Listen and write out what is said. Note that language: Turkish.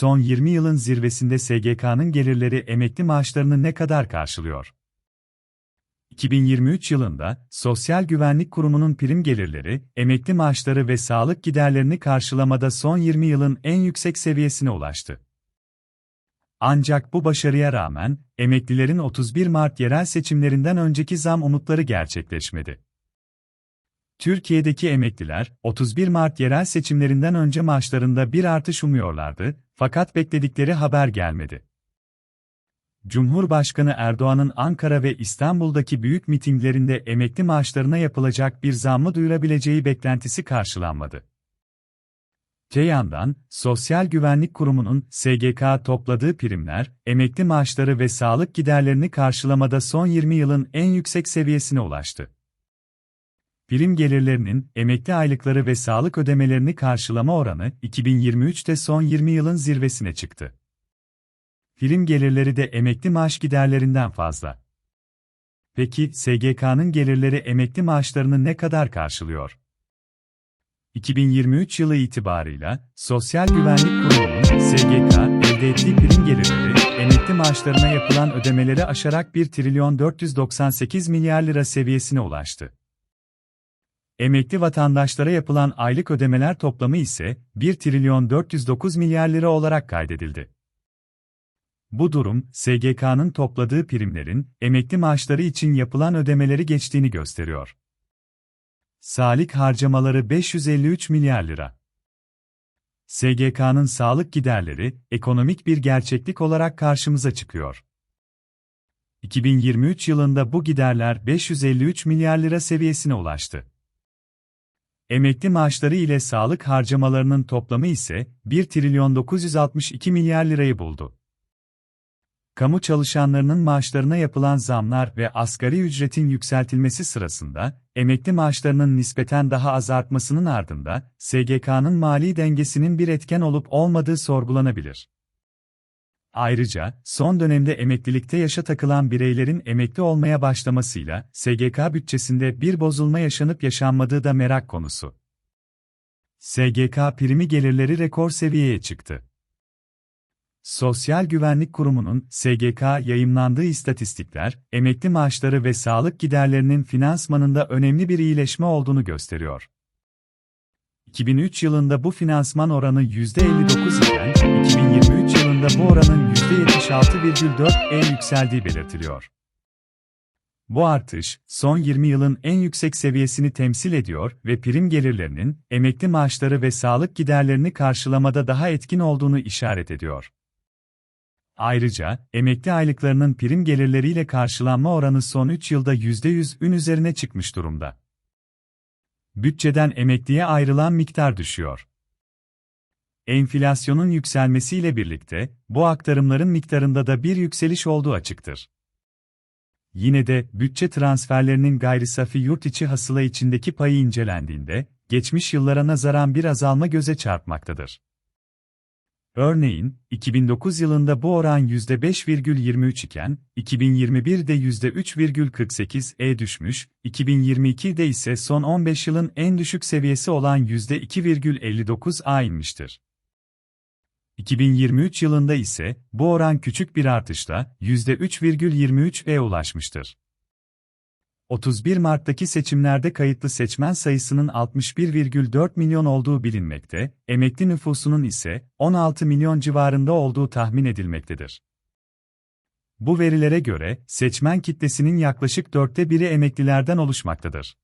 son 20 yılın zirvesinde SGK'nın gelirleri emekli maaşlarını ne kadar karşılıyor? 2023 yılında Sosyal Güvenlik Kurumu'nun prim gelirleri, emekli maaşları ve sağlık giderlerini karşılamada son 20 yılın en yüksek seviyesine ulaştı. Ancak bu başarıya rağmen, emeklilerin 31 Mart yerel seçimlerinden önceki zam umutları gerçekleşmedi. Türkiye'deki emekliler, 31 Mart yerel seçimlerinden önce maaşlarında bir artış umuyorlardı, fakat bekledikleri haber gelmedi. Cumhurbaşkanı Erdoğan'ın Ankara ve İstanbul'daki büyük mitinglerinde emekli maaşlarına yapılacak bir zammı duyurabileceği beklentisi karşılanmadı. Te yandan, Sosyal Güvenlik Kurumu'nun SGK topladığı primler, emekli maaşları ve sağlık giderlerini karşılamada son 20 yılın en yüksek seviyesine ulaştı. Prim gelirlerinin, emekli aylıkları ve sağlık ödemelerini karşılama oranı 2023'te son 20 yılın zirvesine çıktı. Prim gelirleri de emekli maaş giderlerinden fazla. Peki SGK'nın gelirleri emekli maaşlarını ne kadar karşılıyor? 2023 yılı itibarıyla Sosyal Güvenlik Kurumu'nun SGK elde ettiği prim gelirleri emekli maaşlarına yapılan ödemeleri aşarak 1 trilyon 498 milyar lira seviyesine ulaştı. Emekli vatandaşlara yapılan aylık ödemeler toplamı ise 1 trilyon 409 milyar lira olarak kaydedildi. Bu durum, SGK'nın topladığı primlerin, emekli maaşları için yapılan ödemeleri geçtiğini gösteriyor. Sağlık harcamaları 553 milyar lira. SGK'nın sağlık giderleri, ekonomik bir gerçeklik olarak karşımıza çıkıyor. 2023 yılında bu giderler 553 milyar lira seviyesine ulaştı. Emekli maaşları ile sağlık harcamalarının toplamı ise 1 trilyon 962 milyar lirayı buldu. Kamu çalışanlarının maaşlarına yapılan zamlar ve asgari ücretin yükseltilmesi sırasında, emekli maaşlarının nispeten daha az artmasının ardında, SGK'nın mali dengesinin bir etken olup olmadığı sorgulanabilir. Ayrıca, son dönemde emeklilikte yaşa takılan bireylerin emekli olmaya başlamasıyla, SGK bütçesinde bir bozulma yaşanıp yaşanmadığı da merak konusu. SGK primi gelirleri rekor seviyeye çıktı. Sosyal Güvenlik Kurumu'nun SGK yayımlandığı istatistikler, emekli maaşları ve sağlık giderlerinin finansmanında önemli bir iyileşme olduğunu gösteriyor. 2003 yılında bu finansman oranı %59 iken, 2023 yılında bu oranın %76,4'e yükseldiği belirtiliyor. Bu artış, son 20 yılın en yüksek seviyesini temsil ediyor ve prim gelirlerinin, emekli maaşları ve sağlık giderlerini karşılamada daha etkin olduğunu işaret ediyor. Ayrıca, emekli aylıklarının prim gelirleriyle karşılanma oranı son 3 yılda %100'ün üzerine çıkmış durumda. Bütçeden emekliye ayrılan miktar düşüyor. Enflasyonun yükselmesiyle birlikte, bu aktarımların miktarında da bir yükseliş olduğu açıktır. Yine de, bütçe transferlerinin gayri safi yurt içi hasıla içindeki payı incelendiğinde, geçmiş yıllara nazaran bir azalma göze çarpmaktadır. Örneğin, 2009 yılında bu oran %5,23 iken, 2021'de %3,48'e düşmüş, 2022'de ise son 15 yılın en düşük seviyesi olan %2,59'a inmiştir. 2023 yılında ise bu oran küçük bir artışla %3,23'e ulaşmıştır. 31 Mart'taki seçimlerde kayıtlı seçmen sayısının 61,4 milyon olduğu bilinmekte, emekli nüfusunun ise 16 milyon civarında olduğu tahmin edilmektedir. Bu verilere göre, seçmen kitlesinin yaklaşık dörtte biri emeklilerden oluşmaktadır.